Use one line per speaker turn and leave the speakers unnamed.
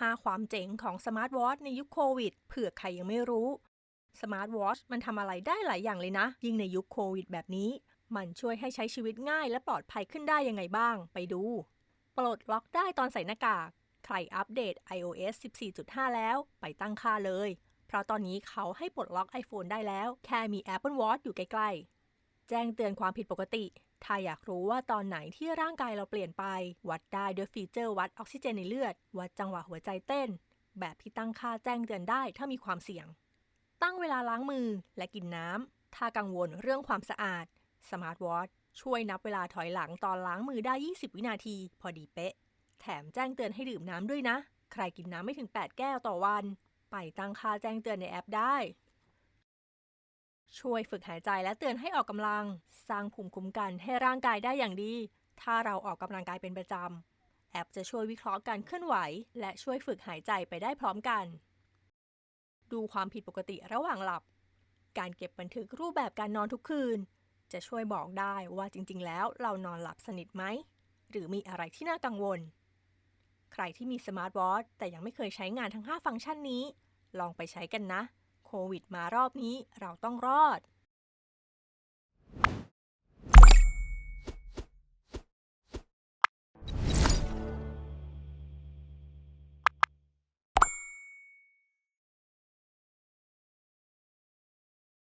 5 ความเจ๋งของสมาร์ทวอทในยุคโควิด เผื่อใครยังไม่รู้ สมาร์ทวอทมันทำอะไรได้หลายอย่างเลยนะ ยิ่งในยุคโควิดแบบนี้ มันช่วยให้ใช้ชีวิตง่ายและปลอดภัยขึ้นได้ยังไงบ้าง ไปดู ปลดล็อกได้ตอนใส่หน้ากาก ใครอัปเดต iOS 14.5 แล้ว ไปตั้งค่าเลย เพราะตอนนี้เขาให้ปลดล็อก iPhone ได้แล้ว แค่มี Apple Watch อยู่ใกล้ๆ แจ้งเตือนความผิดปกติ ถ้าอยากรู้ว่าตอนไหนที่ร่างกายเราเปลี่ยนไป วัดได้ด้วยฟีเจอร์วัดออกซิเจนในเลือด วัดจังหวะหัวใจเต้น แบบที่ตั้งค่าแจ้งเตือนได้ถ้ามีความเสี่ยง ตั้งเวลาล้างมือและกินน้ำ ถ้ากังวลเรื่องความสะอาดสมาร์ทวอทช่วยนับเวลาถอยหลังตอนล้างมือได้ 20 วินาที พอดีเป๊ะ แถมแจ้งเตือนให้ดื่มน้ำด้วยนะ ใครกินน้ำไม่ถึง 8 แก้วต่อวัน ไปตั้งค่าแจ้งเตือนในแอปได้ ช่วยฝึกหายใจและเตือนให้ออกกำลัง สร้างภูมิคุ้มกันให้ร่างกายได้อย่างดี ถ้าเราออกกำลังกายเป็นประจำแอปจะช่วยวิเคราะห์การเคลื่อนไหว และช่วยฝึกหายใจไปได้พร้อมกัน ดูความผิดปกติระหว่างหลับ การเก็บบันทึกรูปแบบการนอนทุกคืน จะช่วยบอกได้ว่าจริง ๆ แล้วเรานอนหลับสนิทไหม หรือมีอะไรที่น่ากังวล ใครที่มีสมาร์ทวอทแต่ยังไม่เคยใช้งานทั้ง 5 ฟังก์ชันนี้ ลองไปใช้กันนะ โควิดมารอบนี้เราต้องรอด